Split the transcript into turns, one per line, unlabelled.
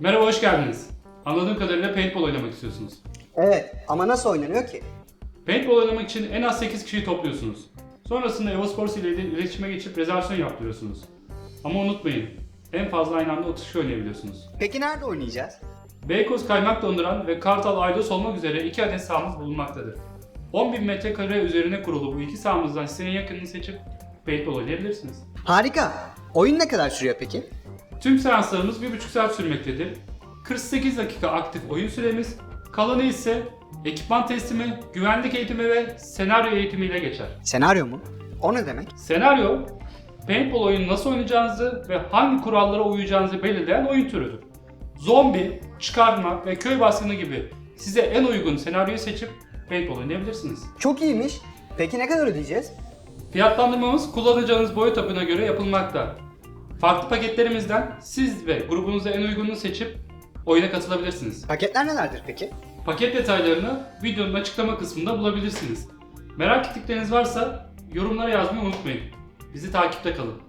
Merhaba, hoş geldiniz. Anladığım kadarıyla paintball oynamak istiyorsunuz.
Evet ama nasıl oynanıyor ki?
Paintball oynamak için en az 8 kişiyi topluyorsunuz. Sonrasında EvoSports ile iletişime geçip rezervasyon yaptırıyorsunuz. Ama unutmayın, en fazla aynı anda 30 kişi oynayabiliyorsunuz.
Peki nerede oynayacağız?
Beykoz Kaymak Donduran ve Kartal Aydos olmak üzere iki adet sahamız bulunmaktadır. 10.000 metrekare üzerine kurulu bu iki sahamızdan size en yakınını seçip paintball oynayabilirsiniz.
Harika. Oyun ne kadar sürüyor peki?
Tüm seanslarımız 1,5 saat sürmektedir. 48 dakika aktif oyun süremiz, kalanı ise ekipman teslimi, güvenlik eğitimi ve senaryo eğitimiyle geçer.
Senaryo mu? O ne demek?
Senaryo, paintball oyunu nasıl oynayacağınızı ve hangi kurallara uyacağınızı belirleyen oyun türüdür. Zombi, çıkarma ve köy baskını gibi size en uygun senaryoyu seçip paintball oynayabilirsiniz.
Çok iyiymiş. Peki ne kadar ödeyeceğiz?
Fiyatlandırmamız kullanacağınız boyut tapına göre yapılmakta. Farklı paketlerimizden siz ve grubunuza en uygununu seçip oyuna katılabilirsiniz.
Paketler nelerdir peki?
Paket detaylarını videonun açıklama kısmında bulabilirsiniz. Merak ettikleriniz varsa yorumlara yazmayı unutmayın. Bizi takipte kalın.